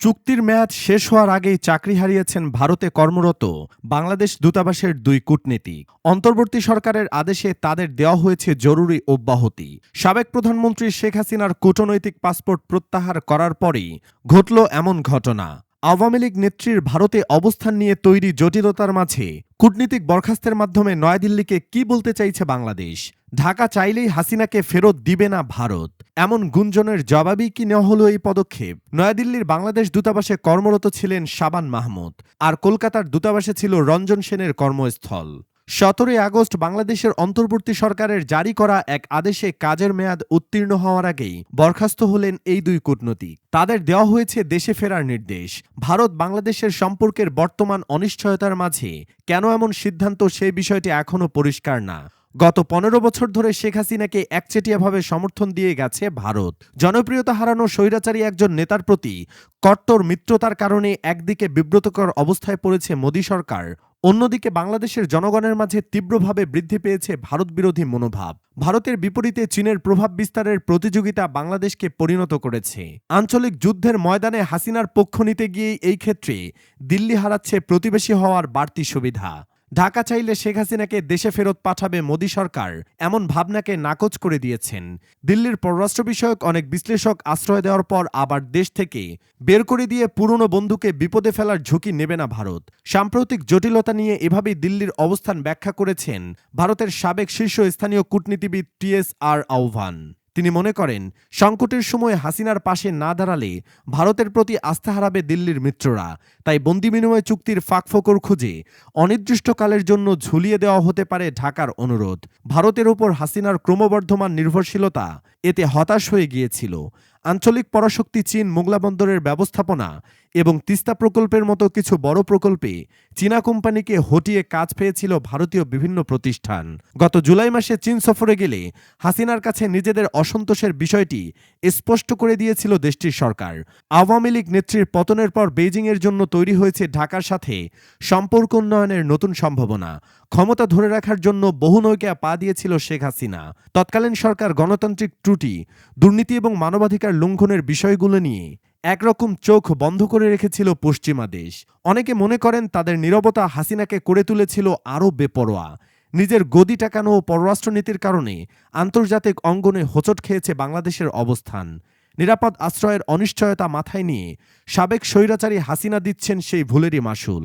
চুক্তির মেয়াদ শেষ হওয়ার আগেই চাকরি হারিয়েছেন ভারতে কর্মরত বাংলাদেশ দূতাবাসের দুই কূটনীতিক অন্তর্বর্তী সরকারের আদেশে তাদের দেওয়া হয়েছে জরুরি অব্যাহতি। সাবেক প্রধানমন্ত্রী শেখ হাসিনার কূটনৈতিক পাসপোর্ট প্রত্যাহার করার পরই ঘটল এমন ঘটনা। আওয়ামী লীগ নেত্রীর ভারতে অবস্থান নিয়ে তৈরি জটিলতার মাঝে কূটনীতিক বরখাস্তের মাধ্যমে নয়াদিল্লিকে কি বলতে চাইছে বাংলাদেশ? ঢাকা চাইলেই হাসিনাকে ফেরত দিবে না ভারত। এমন গুঞ্জনের জবাবই কি নেওয়া হল এই পদক্ষেপ? নয়াদিল্লির বাংলাদেশ দূতাবাসে কর্মরত ছিলেন শাবান মাহমুদ, আর কলকাতার দূতাবাসে ছিল রঞ্জন সেনের কর্মস্থল। সতেরোই আগস্ট বাংলাদেশের অন্তর্বর্তী সরকারের জারি করা এক আদেশে কাজের মেয়াদ উত্তীর্ণ হওয়ার আগেই বরখাস্ত হলেন এই দুই কূটনৈতিক। তাদের দেওয়া হয়েছে দেশে ফেরার নির্দেশ। ভারত বাংলাদেশের সম্পর্কের বর্তমান অনিশ্চয়তার মাঝে কেন এমন সিদ্ধান্ত সেই বিষয়টি এখনও পরিষ্কার না। গত পনেরো বছর ধরে শেখ হাসিনাকে একচেটিয়াভাবে সমর্থন দিয়ে গেছে ভারত। জনপ্রিয়তা হারানো স্বৈরাচারী একজন নেতার প্রতি কট্টর মিত্রতার কারণে একদিকে বিব্রতকর অবস্থায় পড়েছে মোদী সরকার অন্যদিকে বাংলাদেশের জনগণের মাঝে তীব্রভাবে বৃদ্ধি পেয়েছে ভারত বিরোধী মনোভাব। ভারতের বিপরীতে চীনের প্রভাব বিস্তারের প্রতিযোগিতা বাংলাদেশকে পরিণত করেছে। আঞ্চলিক যুদ্ধের ময়দানে হাসিনার পক্ষ নিতে গিয়ে এই ক্ষেত্রে দিল্লি হারাচ্ছে প্রতিবেশী হওয়ার বাড়তি সুবিধা। ঢাকা চাইলে শেখ হাসিনাকে দেশে ফেরত পাঠাবে মোদী সরকার, এমন ভাবনাকে নাকচ করে দিয়েছেন। দিল্লির পররাষ্ট্র বিষয়ক অনেক বিশ্লেষক আশ্রয় দেওয়ার পর আবার দেশ থেকে বের করে দিয়ে পুরনো বন্ধুকে বিপদে ফেলার ঝুঁকি নেবে না ভারত। সাম্প্রতিক জটিলতা নিয়ে এভাবেই দিল্লির অবস্থান ব্যাখ্যা করেছেন ভারতের সাবেক শীর্ষস্থানীয় কূটনীতিবিদ টিএস আর আহ্বান। তিনি মনে করেন, সংকটের সময় হাসিনার পাশে না দাঁড়ালে ভারতের প্রতি আস্থা হারাবে দিল্লির মিত্ররা। তাই বন্দি বিনিময় চুক্তির ফাঁকফোকর খুঁজে অনির্দিষ্টকালের জন্য ঝুলিয়ে দেওয়া হতে পারে ঢাকার অনুরোধ। ভারতের ওপর হাসিনার ক্রমবর্ধমান নির্ভরশীলতা এতে হতাশ হয়ে গিয়েছিল। আঞ্চলিক পরাশক্তি চীন মোগলা বন্দরের ব্যবস্থাপনা এবং তিস্তা প্রকল্পের মতো কিছু বড় প্রকল্পে চীনা কোম্পানিকে হটিয়ে কাজ পেয়েছিল ভারতীয় বিভিন্ন প্রতিষ্ঠান। গত জুলাই মাসে চীন সফরে গেলে হাসিনার কাছে নিজেদের অসন্তোষের বিষয়টি স্পষ্ট করে দিয়েছিল দেশটির সরকার। আওয়ামী লীগ নেত্রীর পতনের পর বেইজিংয়ের জন্য তৈরি হয়েছে ঢাকার সাথে সম্পর্ক উন্নয়নের নতুন সম্ভাবনা। ক্ষমতা ধরে রাখার জন্য বহু নৌকা পা দিয়েছিল শেখ হাসিনা। তৎকালীন সরকার গণতান্ত্রিক ত্রুটি, দুর্নীতি এবং মানবাধিকার লঙ্ঘনের বিষয়গুলো নিয়ে একরকম চোখ বন্ধ করে রেখেছিল পশ্চিমা দেশ। অনেকে মনে করেন তাদের নিরবতা হাসিনাকে করে তুলেছিল আরও বেপরোয়া। নিজের গদি টাকানো ও পররাষ্ট্রনীতির কারণে আন্তর্জাতিক অঙ্গনে হোঁচট খেয়েছে বাংলাদেশের অবস্থান। নিরাপদ আশ্রয়ের অনিশ্চয়তা মাথায় নিয়ে সাবেক স্বৈরাচারী হাসিনা দিচ্ছেন সেই ভুলেরই মাসুল।